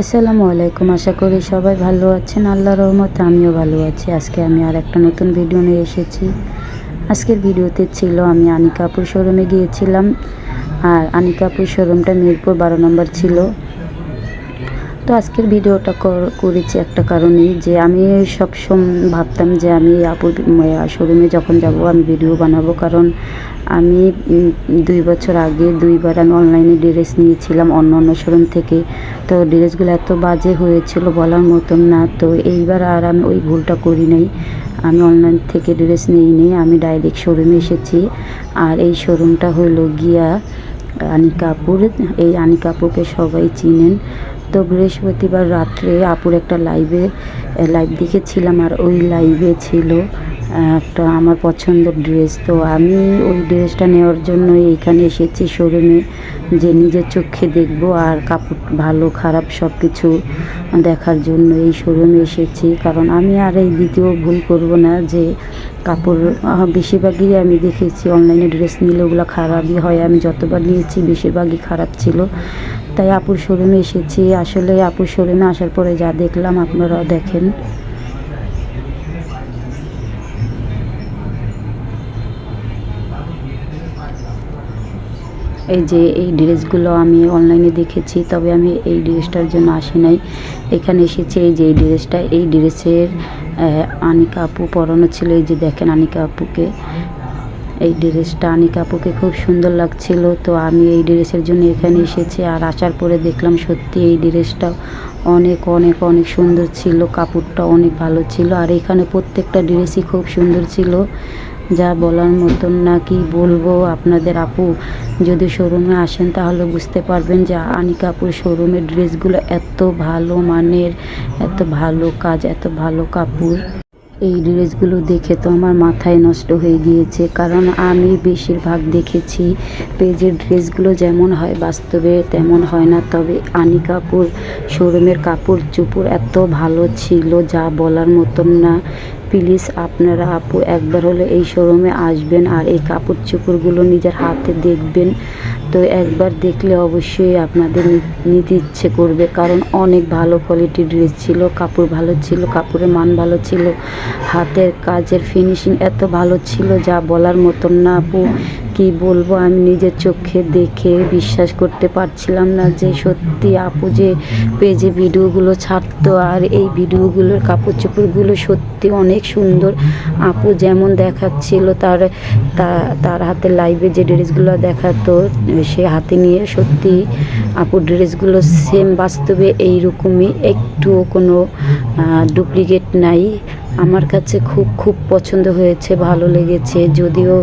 আসসালামু আলাইকুম, আশা করি সবাই ভালো আছেন। আল্লাহ রহমতে আমিও ভালো আছি। আজকে আমি আর একটা নতুন ভিডিও নিয়ে এসেছি। আজকের ভিডিওতে ছিল, আমি আনিকাপুর শোরুমে গিয়েছিলাম। আর আনিকাপুর শোরুমটা মিরপুর বারো নম্বর ছিল। তো আজকের ভিডিওটা কর- করেছি একটা কারণেই যে আমি সব ভাবতাম যে আমি আপুর শোরুমে যখন যাব আমি ভিডিও বানাবো। কারণ আমি দুই বছর আগে দুইবার আমি অনলাইনে ড্রেস নিয়েছিলাম অন্য অন্য শোরুম থেকে। তো ড্রেসগুলো এত বাজে হয়েছিল বলার মতন না। তো এইবার আর আমি ওই ভুলটা করি নাই। আমি অনলাইন থেকে ড্রেস নিই নি আমি ডাইরেক্ট শোরুমে এসেছি। আর এই শোরুমটা হলো গিয়া আনিকাপুর এই আনিকাপুরকে সবাই চিনেন। তো বৃহস্পতিবার রাত্রে আপুর একটা লাইভে লাইভ দেখেছিলাম আর ওই লাইভে ছিল। একটা আমার পছন্দের ড্রেস তো আমি ওই ড্রেসটা নেওয়ার জন্য এইখানে এসেছি শোরুমে যে নিজের চোখে দেখব আর কাপড় ভালো, খারাপ সব কিছু দেখার জন্য এই শোরুমে এসেছি। কারণ আমি আর এই দ্বিতীয় ভুল করব না যে কাপড় বেশিরভাগই আমি দেখেছি অনলাইনে ড্রেস নিলে ওগুলো খারাপই হয়। আমি যতবার নিয়েছি বেশিরভাগই খারাপ ছিল। তাই আপুর শোরুমে এসেছি। আসলে আপুর শোরুমে আসার পরে যা দেখলাম, আপনারাও দেখেন। এই যে এই ড্রেসগুলো আমি অনলাইনে দেখেছি, তবে আমি এই ড্রেসটার জন্য আসি নাই। এখানে এসেছি, এই যে এই ড্রেসটা, এই ড্রেসের আনিকা আপু পরানো ছিল, এই যে দেখেন আনিকা আপুকে। এই ড্রেসটা আনিকা আপুকে খুব সুন্দর লাগছিল, তো আমি এই ড্রেসের জন্য এখানে এসেছি। আর আসার পরে দেখলাম সত্যি এই ড্রেসটা অনেক অনেক অনেক সুন্দর ছিল, কাপড়টা অনেক ভালো ছিল। আর এখানে প্রত্যেকটা ড্রেসই খুব সুন্দর ছিল। যা বলার মতন না কি বলব আপনাদের আপু। যদি শোরুমে আসেন তাহলে বুঝতে পারবেন যে আনিকা আপুর শোরুমের ড্রেসগুলো এত ভালো মানের, এত ভালো কাজ, এত ভালো কাপড়। এই ড্রেসগুলো দেখে তো আমার মাথায় নষ্ট হয়ে গিয়েছে, কারণ আমি বেশিরভাগ দেখেছি পেজের ড্রেসগুলো যেমন হয় বাস্তবে তেমন হয় না। তবে আনি কাপুর শোরুমের কাপড় চোপড় এত ভালো ছিল যা বলার মতন না। প্লিজ আপনারা আপু, একবার হলে এই শোরুমে আসবেন আর এই কাপড় চোপড়গুলো নিজের হাতে দেখবেন। তো একবার দেখলে অবশ্যই আপনাদের নিতে ইচ্ছে করবে, কারণ অনেক ভালো কোয়ালিটির ড্রেস ছিল, কাপড় ভালো ছিল, কাপড়ের মান ভালো ছিল, হাতের কাজের ফিনিশিং এত ভালো ছিল যা বলার মতন না আপু। কি বলব, আমি নিজের চোখে দেখে বিশ্বাস করতে পারছিলাম না যে সত্যি আপু যে পেজে ভিডিওগুলো ছাড়তো আর এই ভিডিওগুলোর কাপড় চোপড়গুলো সত্যি অনেক সুন্দর। আপু যেমন দেখাচ্ছিল তার তার হাতে লাইভে যে ড্রেসগুলো দেখাতো, সে হাতে নিয়ে সত্যি আপুর ড্রেসগুলো সেম বাস্তবে এইরকমই, একটুও কোনো ডুপ্লিকেট নাই। আমার কাছে খুব খুব পছন্দ হয়েছে, ভালো লেগেছে, যদিও